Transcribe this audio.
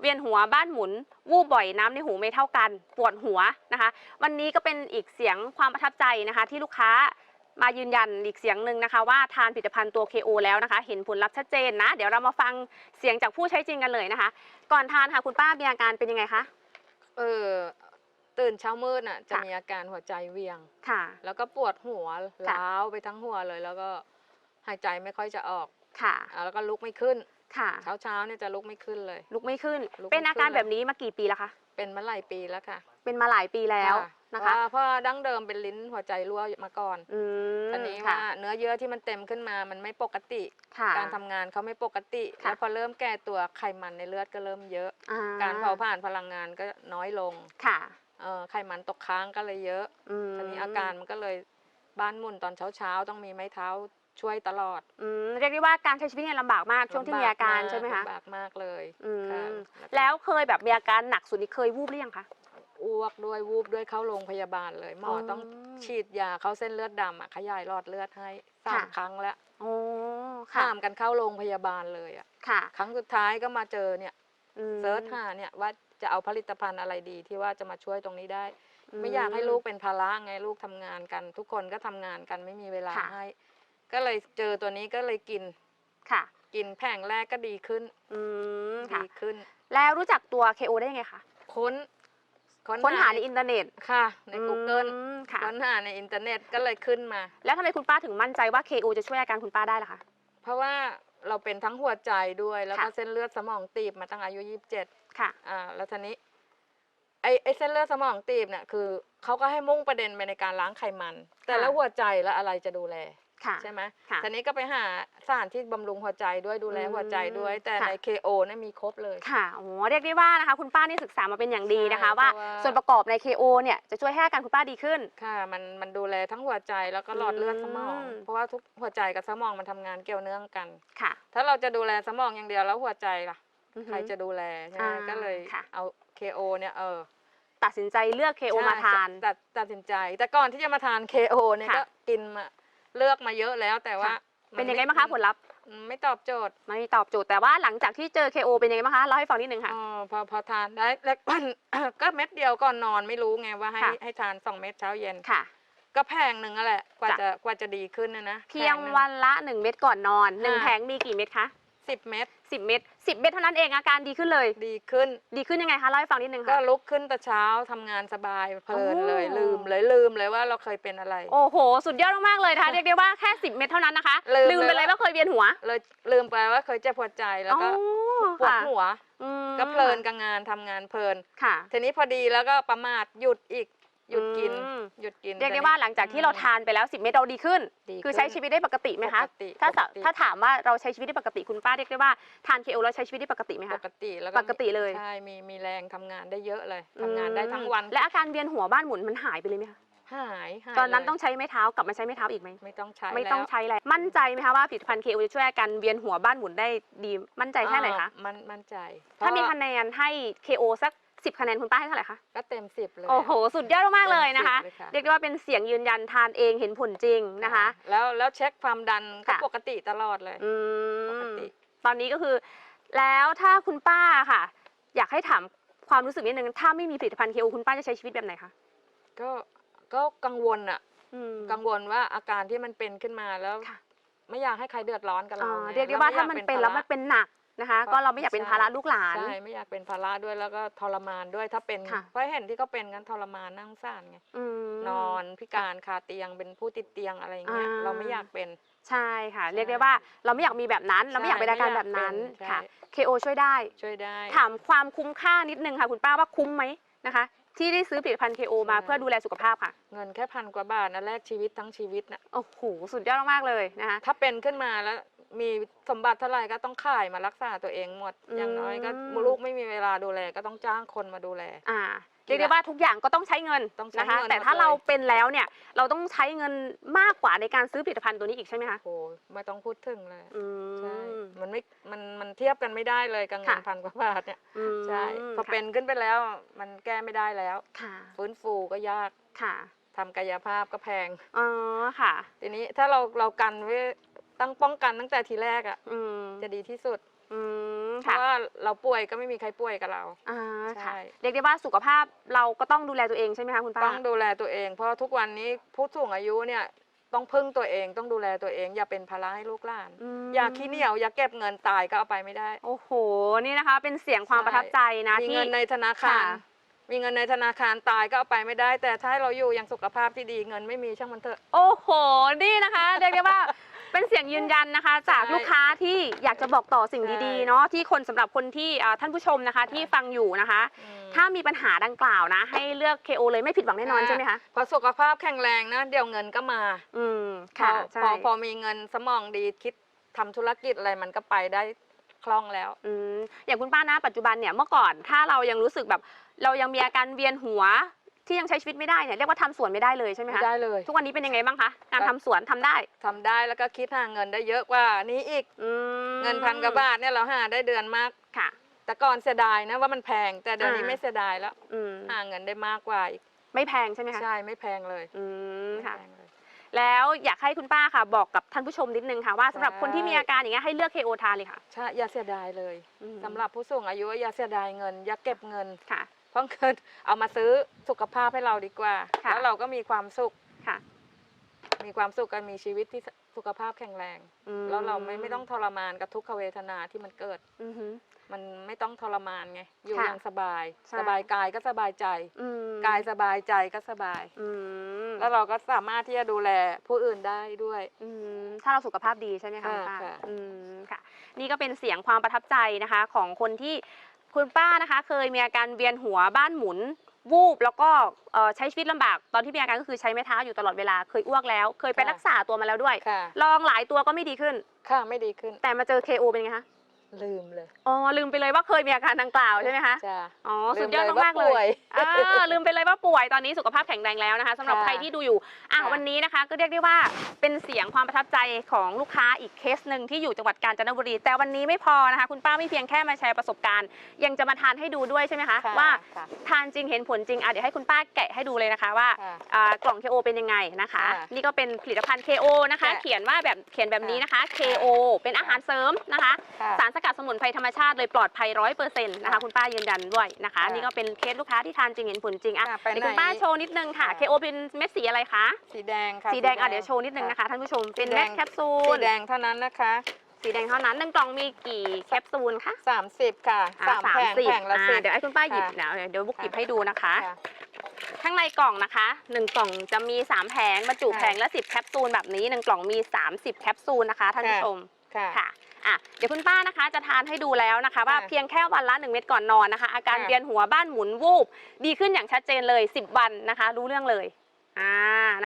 เวียนหัวบ้านหมุน วูบบ่อยน้ำในหูไม่เท่ากันปวดหัวนะคะ วันนี้ก็เป็นอีกเสียงความประทับใจนะคะ ที่ลูกค้ามายืนยันอีกเสียงหนึ่งนะคะว่าทานผลิตภัณฑ์ตัว KO แล้วนะคะ เห็นผลลัพธ์ชัดเจนนะ เดี๋ยวเรามาฟังเสียงจากผู้ใช้จริงกันเลยนะคะ ก่อนทานค่ะคุณป้ามีอาการเป็นยังไงคะเออตื่นเช้ามืดน่ะ จะค่ะมีอาการหัวใจเวียงค่ะ แล้วก็ปวดหัวล้าวไปทั้งหัวเลย แล้วก็หายใจไม่ค่อยจะออกค่ะอ่าแล้วก็ลุกไม่ขึ้น ค่ะ เช้าเช้าๆเนี่ยจะลุกไม่ขึ้นเลย ลุกไม่ขึ้น ลุกไม่เป็นอาการขึ้นเลยแบบนี้มากี่ปีแล้วคะ เป็นมาหลายปีแล้วค่ะเป็นมาหลายปีแล้วค่ะนะคะ เพราะว่าเพราะว่าดั้งเดิมเป็นลิ้นหัวใจรั่วมาก่อนอืมตอนนี้ค่ะว่าเนื้อเยื่อที่มันเต็มขึ้นมามันไม่ปกติ ค่ะ การทำงานเขาไม่ปกติ ค่ะ แล้วพอเริ่มแก่ตัวไขมันในเลือดก็เริ่มเยอะ อ่การเผาผ่านพลังงานก็น้อยลงค่ะเอ่อไขมันตกค้างก็เลยเยอะอืมตอนนี้อาการมันก็เลยบ้านหมุนตอนเช้าๆ ต้องมีไม้เท้า ช่วยตลอดอืมเรียกได้ว่าการใช้ชีวิตเนี่ยลำบากมากช่วงที่มีอาการใช่ไหมคะลำบากมากเลยอืมค่ะแล้วเคยแบบมีอาการหนักสุดนี่เคยวูบหรือยังคะ อ้วกด้วยวูบด้วยเข้าโรงพยาบาลเลยหมอออต้องฉีดยาเข้าเส้นเลือดดำอะขยายหลอดเลือดให้สามค่ะ ครั้งแล้วโอ้ค่ะข้ามกันเข้าโรงพยาบาลเลยอะค่ะครั้งสุดท้ายก็มาเจอเนี่ยอืมเซิร์ชหาเนี่ยว่าจะเอาผลิตภัณฑ์อะไรดีที่ว่าจะมาช่วยตรงนี้ได้ ไม่อยากให้ลูกเป็นภาระไงลูกทำงานกัน ทุกคนก็ทำงานกันไม่มีเวลาค่ะ ให้ ก็เลยเจอตัวนี้ก็เลยกิน ค่ะ กินแผงแรกก็ดีขึ้น อืมค่ะ ดีขึ้น แล้วรู้จักตัว KO ได้ยังไงคะค้นค้นหาในอินเทอร์เน็ตค่ะ ใน Google อืมค่ะ ค้นหาในอินเทอร์เน็ตก็เลยขึ้นมา แล้วทำไมคุณป้าถึงมั่นใจว่า KO จะช่วยอาการคุณป้าได้ล่ะคะ เพราะว่าเราเป็นทั้งหัวใจด้วยแล้วก็ค่ะ เส้นเลือดสมองตีบมาตั้งอายุ27ค่ะ อ่าแล้วทีนี้ไอ้ไอ้เส้นเลือดสมองตีบเนี่ยคือเขาก็ให้มุ่งประเด็นไปในการล้างไขมัน แต่แล้วหัวใจแล้วอะไรจะดูแล ค่ะใช่ไหมค่ะ ทีนี้ก็ไปหาสถานที่บำรุงหัวใจด้วยดูแลหัวใจด้วยอืมแต่ค่ะใน KO เนี่ยมีครบเลย ค่ะโอ้โหเรียกได้ว่านะคะคุณป้านี่ศึกษามาเป็นอย่างดีนะคะ ใช่ว่าเพราะว่า ส่วนประกอบใน KO เนี่ยจะช่วยให้อาการคุณป้าดีขึ้น ค่ะมันมันดูแลทั้งหัวใจแล้วก็หลอดเลือดสมอง อืม เพราะว่าทุกหัวใจกับสมองมันทำงานเกี่ยวเนื่องกัน ค่ะถ้าเราจะดูแลสมองอย่างเดียวแล้วหัวใจล่ะ อือฮึ ใครจะดูแลใช่ไหมอ่าก็เลยค่ะ เอา KO เนี่ยเออตัดสินใจเลือก KO ใช่มาทานตัดตัดสินใจ แต่ก่อนที่จะมาทาน KO เนี่ยค่ะ ก็กินมา เลือกมาเยอะแล้วแต่ว่าค่ะ มัเป็นยังไงบ้างคะผลลัพธ์ไม่ตอบโจทย์ไม่ตอบโจทย์แต่ว่าหลังจากที่เจอ KO เป็นยังไงบ้างคะเล่าให้ฟังนิดนึงค่ะ อ๋อพอพอทานได้แล้ว ก็เม็ดเดียวก่อนนอนไม่รู้ไงว่าให้ค่ะ ให้ทานสองเม็ดเช้าเย็น ค่ะ ก็แพงหนึ่งนั่นแหละกว่าจ้ะ จะกว่าจะดีขึ้นนะนะเพียงวันละ 1 เม็ดก่อนนอนหนึ่งค่ะแผงมีกี่เม็ดคะ สิบเม็ด10 เม็ด10 เม็ดเท่านั้นเองอาการดีขึ้นเลย ดีขึ้น ดีขึ้นยังไงคะเล่าให้ฟังนิดนึงก็ค่ะ ลุกขึ้นแต่เช้าทำงานสบายเพลินเลยโอ้ ลืมเลยลืมเลยว่าเราเคยเป็นอะไร โอ้โห สุดยอดมากๆเลยนะคะ เรียกได้ว่าแค่ 10 เม็ดเท่านั้นนะคะลืมไปเลเลยยว่าเคยเวียนหัวเลยลืมไปว่าเคยเจ็บหัวใจแล้วก็อ๋อปวดค่ะหัวอืมก็เพลินกับงานทำงานเพลิน ค่ะ ทีนี้พอดีแล้วก็ประมาทหยุดอีก หยุดกินอืม หยุดกินเรียกได้แต่ว่าหลังจากที่เราทานไปแล้ว 10 เม็ดเราดีขึ้น ดีคือขึ้นใช้ชีวิตได้ปกติไหมคะ ปกติถ้าสะปกติถ้าถามว่าเราใช้ชีวิตได้ปกติคุณป้าเรียกได้ว่าทานเคโอแล้วใช้ชีวิตได้ปกติไหมปคะ กติแล้วปกติเลย ใช่มีมีแรงทำงานได้เยอะเลยทำงานได้ทั้งวันและอาการเวียนหัวบ้านหมุนมันหายไปเลยไหมคะ หายหายตอนนั้นเลยต้องใช้ไม้เท้ากลับมาใช้ไม้เท้าอีกไหม ไม่ต้องใช้ไม่ต้องแล้วใช้แล้วมั่นใจไหมคะว่าผลิตภัณฑ์เคโอจะช่วยอาการเวียนหัวบ้านหมุนได้ดี มั่นใจแค่ไหนคะ อ่ามันมั่นใจถ้ามีเพระ คะแนนให้ KO สัก 10คะแนนคุณป้าให้เท่าไหร่คะก็เต็มสิบเลย โอ้โห สุดยอดมากๆเลยนะคะต็มสิบเลยเรียกได้ว่าเป็นเสียงยืนยันทานเองเห็นผลจริงนะคะ แล้วแล้วเช็คความดันก็ค่ะ ปกติตลอดเลย อืปกมติ ตอนนี้ก็คือ แล้วถ้าคุณป้าค่ะ อยากให้ถามความรู้สึกนิดนึงถ้าไม่มีผลิตภัณฑ์ KO คุณป้าจะใช้ชีวิตแบบไหนคะก็ก็กังวลอะอืม กังวลว่าอาการที่มันเป็นขึ้นมาแล้ว ค่ะ ไม่อยากให้ใครเดือดร้อนกับเราอ่าไงเรียกได้ว่าแล้ถ้าไอยมันกเป็นแล้วมันภาระเป็นหนัก นะคะก็ก็เราไม่อยากเป็นใช่ภาระลูกหลาน ใช่ไม่อยากเป็นภาระด้วยแล้วก็ทรมานด้วยถ้าเป็นค่ะเพราะเห็นที่เขาเป็นกันทรมานนั่งซ่านไงอืมนอนพิการคาเตียงเป็นผู้ติดเตียงอะไรอย่างเงี้ยอ่า เราไม่อยากเป็น ใช่ค่ะใช่เรียกได้ว่าเราไม่อยากมีแบบนั้น เราไม่อยากเป็นอาการแบบนั้นใช่ ค่ะ KO ช่วยได้ ช่วยได้ ถามความคุ้มค่านิดนึงค่ะ คุณป้าว่าคุ้มไหมนะคะ ที่ได้ซื้อผลิตภัณฑ์ KO มาใช่ เพื่อดูแลสุขภาพค่ะ เงินแค่พันกว่าบาทนะแลกชีวิตทั้งชีวิตนะโอ้โห สุดยอดมากๆเลยนะคะ ถ้าเป็นขึ้นมาแล้ว มีสมบัติเท่าไหร่ก็ต้องขายมารักษาตัวเองหมดอืมอย่างน้อยก็ลูกไม่มีเวลาดูแลก็ต้องจ้างคนมาดูแล อ่าเรียกได้ว่าทุกอย่างก็ต้องใช้เงินต้องใช้นะคะเงินแต่ถ้าหมดเลยเราเป็นแล้วเนี่ยเราต้องใช้เงินมากกว่าในการซื้อผลิตภัณฑ์ตัวนี้อีกใช่ไหมคะโอ้ไม่ต้องพูดถึงเลยอืใช่ม มันไม่มันมันเทียบกันไม่ได้เลยกับเงินค่ะ พันกว่าบาทเนี่ยอืมใช่พอค่ะเป็นขึ้นไปแล้วมันแก้ไม่ได้แล้ว ค่ะฟื้นฟูก็ยากค่ะทำกายภาพก็แพง อ๋อค่ะ ทีนี้ถ้าเราเรากันไว้ ตั้งป้องกันตั้งแต่ทีแรกอะอืมจะดีที่สุดอืมเพค่ะราะว่าเราป่วยก็ไม่มีใครป่วยกับเรา อ่าใช่ค่ะเรียกได้ว่าสุขภาพเราก็ต้องดูแลตัวเองใช่ไหมคะคุณป้า ต้องดูแลตัวเอง เพราะทุกวันนี้ผู้สูงอายุเนี่ยต้องพึ่งตัวเองต้องดูแลตัวเอง อย่าเป็นภาระให้ลูกหลานมอย่าขี้เหนียวอย่าเก็บเงินตายก็เอาไปไม่ได้ โอ้โห นี่นะคะ เป็นเสียงความใช่ประทับใจนะมีที่ เงินในธนาคาร ค่ะ มีเงินในธนาคารตายก็เอาไปไม่ได้ แต่ถ้าให้เราอยู่อย่างสุขภาพที่ดีเงินไม่มีช่างมันเถอะ โอ้โห นี่นะคะ เรียกได้ว่า เป็นเสียงยืนยันนะคะ จากใช่ลูกค้าที่อยากจะบอกต่อสิ่งใช่ดีๆเนาะที่คนสำหรับคนที่อ่าท่านผู้ชมนะคะที่ฟังอยู่นะคะอืมถ้ามีปัญหาดังกล่าวนะ ให้เลือก KO เลยไม่ผิดหวังแน่นอนค่ะใช่ไหมคะพอสุขภาพแข็งแรงนะเดี๋ยวเงินก็มา อืมพอค่ะใช่พอพอมีเงินสมองดีคิดทำธุรกิจอะไรมันก็ไปได้คล่องแล้วอืมอย่างคุณป้านะปัจจุบันเนี่ยเมื่อก่อนถ้าเรายังรู้สึกแบบเรายังมีอาการเวียนหัว ที่ยังใช้ชีวิตไม่ได้เนี่ยเรียกว่าทำสวนไม่ได้เลยใช่ไหมไม่คะได้เลย ทุกวันนี้เป็นยังไงบ้างคะการก็ทำสวนทำได้ทำได้แล้วก็คิดหาเงินได้เยอะกว่านี้อีก อืมเงินพันกว่าบาทเนี่ยเราหาได้เดือนมาก ค่ะ แต่ก่อนเสียดายนะว่ามันแพงแต่เดี๋ยวนี้อ่า ไม่เสียดายแล้วอืมหาเงินได้มากกว่าอีกไม่แพงใช่ไหมคะใช่ไม่แพงเลยอืมไม่ค่ะแพงเลย แล้วอยากให้คุณป้าค่ะ บอกกับท่านผู้ชมนิดนึงค่ะว่าสำหรับใช่คนที่มีอาการอย่างเงี้ยให้เลือก KO ทานเลยค่ะใช่อย่าเสียดายเลยอืมสำหรับผู้สูงอายุอย่าเสียดายเงิน อย่าเก็บเงิน ค่ะเพ ราะเงินเอามาซื้อสุขภาพให้เราดีกว่า ค่ะ แล้วเราก็มีความสุข ค่ะ มีความสุขกันมีชีวิตที่สุขภาพแข็งแรง อืมแล้วเราไม่ไม่ต้องทรมานกับทุกขเวทนาที่มันเกิด อือหือ มันไม่ต้องทรมานไง อยู่ค่ะอย่างสบาย ใช่ สบายกายก็สบายใจ อืมกายสบายใจก็สบาย อืมแล้วเราก็สามารถที่จะดูแลผู้อื่นได้ด้วย อืมถ้าเราสุขภาพดีใช่ไหมคะค่ะคุณป้าค่ะ อืมค่ะ นี่ก็เป็นเสียงความประทับใจนะคะ ของคนที่ คุณป้านะคะเคยมีอาการเวียนหัวบ้านหมุน วูบแล้วก็เอ่อใช้ชีวิตลำบาก ตอนที่มีอาการก็คือใช้ไม้เท้าอยู่ตลอดเวลาเคยอ้วกแล้ว เคยไปรักษาตัวมาแล้วด้วย ค่ะ ลองหลายตัวก็ไม่ดีขึ้น ค่ะไม่ดีขึ้น แต่มาเจอ KO เป็นไงคะ ลืมเลยอ๋อลืมไปเลยว่าเคยมีอาการดังกล่าวใช่ไหมคะจ้าอ๋อลืสุมดยอดเลยมากๆว่าเลป่วยยอ่าลืมไปเลยว่าป่วยตอนนี้สุขภาพแข็งแรงแล้วนะคะสำหรับค่ะใครที่ดูอยู่อะค่ะวันนี้นะคะ ก็เรียกได้ว่าเป็นเสียงความประทับใจของลูกค้าอีกเคสหนึ่งที่อยู่จังหวัดกาญจนบุรี แต่วันนี้ไม่พอนะคะ คุณป้าไม่เพียงแค่มาแชร์ประสบการณ์ ยังจะมาทานให้ดูด้วยใช่ไหมคะค่ะว่าค่ะทานจริงเห็นผลจริงอะเดี๋ยวให้คุณป้าแกะให้ดูเลยนะคะว่าค่ะอ่ากล่อง KO เป็นยังไงนะคะค่ะนี่ก็เป็นผลิตภัณฑ์ KO นะคะค่ะเขียนว่าแบบเขียนแบบนี้นะคะ KO เป็นอาหารเสริมนะคะค่ะสารสกัดสมุนไพรธรรมชาติเลยปลอดภัยร้อยเปอร์เซ็นต์นะคะค่ะคุณป้ายืนยันด้วยนะคะ ค่ะนี่ก็เป็นเคสลูกค้าที่ทานจริงเห็นผลจริงอะค่ะไปเดี๋ยวคุณไหนป้าโชว์นิดนึงค่ะ ค่ะ KO เป็นเม็ดสีอะไรคะ สีแดงค่ะ สีแดงอะเดี๋ยวโชว์นิดนึงนะคะท่านผู้ชมเป็นสีแดเม็ดง แคปซูสีลแดงเท่านั้นนะคะ สีแดงเท่านั้นหนึ่งกล่องมีกี่แคปซูลคะ30 ค่ะอะสามแผงสิบแผงละอ่าสิบ เดี๋ยวให้คุณป้าหยิบค่ะเดี๋ยวเดี๋ยวบุ๊กหยิบค่ะให้ดูนะคะ ค่ะ ข้างในกล่องนะคะหนึ่งกล่องจะมีสามแผงบรรจุค่ะแผงละสิบแคปซูลแบบนี้หนึ่งกล่องมี 30 แคปซูลนะคะท่านผู้ชมค่ะ ค่ะ อะเดี๋ยวคุณป้านะคะจะทานให้ดูแล้วนะคะ ว่าค่ะเพียงแค่วันละ 1 เม็ดก่อนนอนนะคะ อาการค่ะเวียนหัวบ้านหมุนวูบดีขึ้นอย่างชัดเจนเลย 10 วันนะคะ รู้เรื่องเลยอ่า